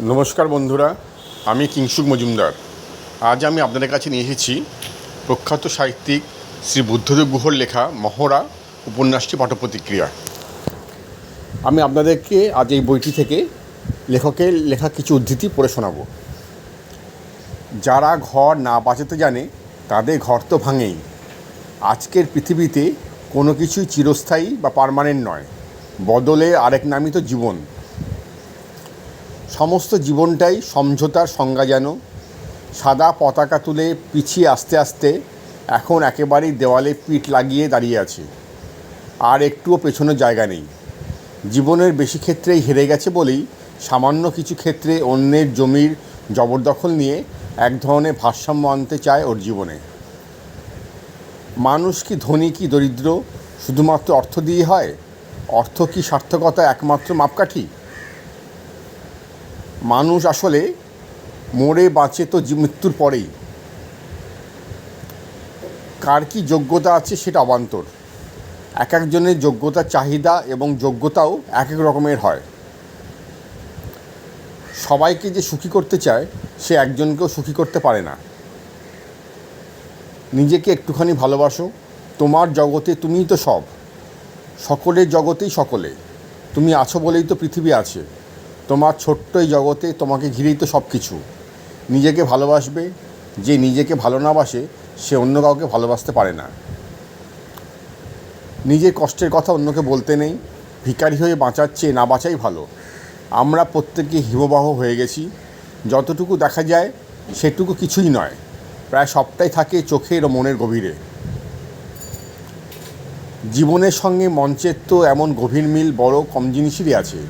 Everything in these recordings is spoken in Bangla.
নমস্কার বন্ধুরা, আমি কিংসুক মজুমদার। আজ আমি আপনাদের কাছে নিয়ে এসেছি প্রখ্যাত সাহিত্যিক শ্রী বুদ্ধদেব গুহর লেখা মহড়া উপন্যাসটি পটপ্রতিক্রিয়া। আমি আপনাদেরকে আজ এই বইটি থেকে লেখকের লেখা কিছু উদ্ধৃতি পড়ে শোনাব। যারা ঘর না বাঁচাতে জানে, তাদের ঘর তো ভাঙেই। আজকের পৃথিবীতে কোনো কিছুই চিরস্থায়ী বা পার্মানেন্ট নয়। বদলে আরেক নামই তো জীবন। সমস্ত জীবনটাই সমঝোতার সংজ্ঞা যেন। সাদা পতাকা তুলে পিছিয়ে আস্তে আস্তে এখন একেবারেই দেওয়ালে পিঠ লাগিয়ে দাঁড়িয়ে আছে। আর একটুও পেছনের জায়গা নেই। জীবনের বেশি ক্ষেত্রেই হেরে গেছে বলেই সামান্য কিছু ক্ষেত্রে অন্যের জমির জবরদখল নিয়ে এক ধরনের ভারসাম্য আনতে চায় ওর জীবনে। মানুষ কি ধনী কি দরিদ্র শুধুমাত্র অর্থ দিয়ে হয়? অর্থ কি সার্থকতা একমাত্র মাপকাঠি? মানুষ আসলে মরে বাঁচে তো মৃত্যুর পরেই। কার কি যোগ্যতা আছে সেটা অবান্তর। এক একজনের যোগ্যতা, চাহিদা এবং যোগ্যতাও এক এক রকমের হয়। সবাইকে যে সুখী করতে চায়, সে একজনকেও সুখী করতে পারে না। নিজেকে একটুখানি ভালোবাসো। তোমার জগতে তুমিই তো সব। সকলের জগতেই সকলে। তুমি আছো বলেই তো পৃথিবী আছে। তোমার ছোট্ট এই জগতে তোমাকে ঘিরেই তো সব কিছু নিজেকে ভালোবাসবে, যে নিজেকে ভালো না বাসে, সে অন্য কাউকে ভালোবাসতে পারে না। নিজের কষ্টের কথা অন্যকে বলতে নেই, ভিখারি হয়ে বাঁচার চেয়ে না বাঁচাই ভালো। আমরা প্রত্যেকে হিমবাহ হয়ে গেছি, যতটুকু দেখা যায় সেটুকু কিছুই নয়, প্রায় সবটাই থাকে চোখের ও মনের গভীরে। জীবনের সঙ্গে মঞ্চের তো এমন গভীর মিল বড় কম জিনিসেরই আছে।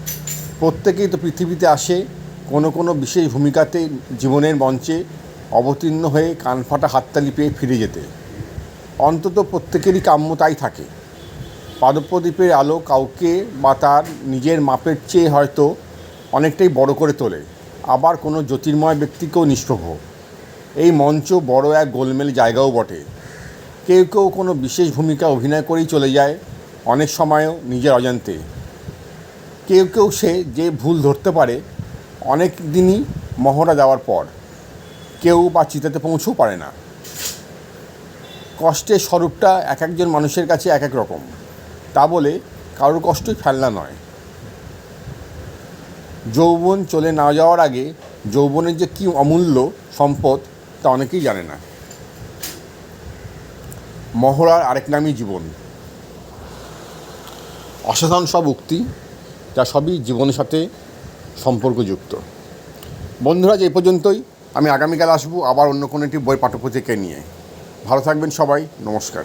প্রত্যেকেই তো পৃথিবীতে আসে, কোনো কোনো বিশেষ ভূমিকাতে জীবনের মঞ্চে অবতীর্ণ হয়ে কানফাটা হাততালি পেয়ে ফিরে যেতে। অন্তত প্রত্যেকেরই কাম্য তাই থাকে। পাদপ্রদীপের আলো কাউকে বা তার নিজের মাপের চেয়ে হয়তো অনেকটাই বড় করে তোলে। আবার কোনো জ্যোতির্ময় ব্যক্তিকেও নিষ্প্রভ। এই মঞ্চ বড় এক গোলমেল জায়গাও বটে। কেউ কেউ কোনো বিশেষ ভূমিকা অভিনয় করেই চলে যায়, অনেক সময়ও নিজের অজান্তে। কেউ কেউ সে যে ভুল ধরতে পারে, অনেক দিনই মহড়া দেওয়ার পর কেউ বা চিতাতে পৌঁছেও পারে না। কষ্টের স্বরূপটা এক একজন মানুষের কাছে এক এক রকম। তা বলে কারোর কষ্টই ফেলনা নয়। যৌবন চলে না যাওয়ার আগে যৌবনের যে কী অমূল্য সম্পদ তা অনেকেই জানে না। মহড়ার আরেক নামই জীবন। অসাধারণ সব উক্তি। যা সবই জীবনের সাথে সম্পর্কযুক্ত। বন্ধুরা যে এই পর্যন্তই। আমি আগামীকাল আসব আবার অন্য কোনো একটি বই পাঠ্যপুথিকে নিয়ে। ভালো থাকবেন সবাই। নমস্কার।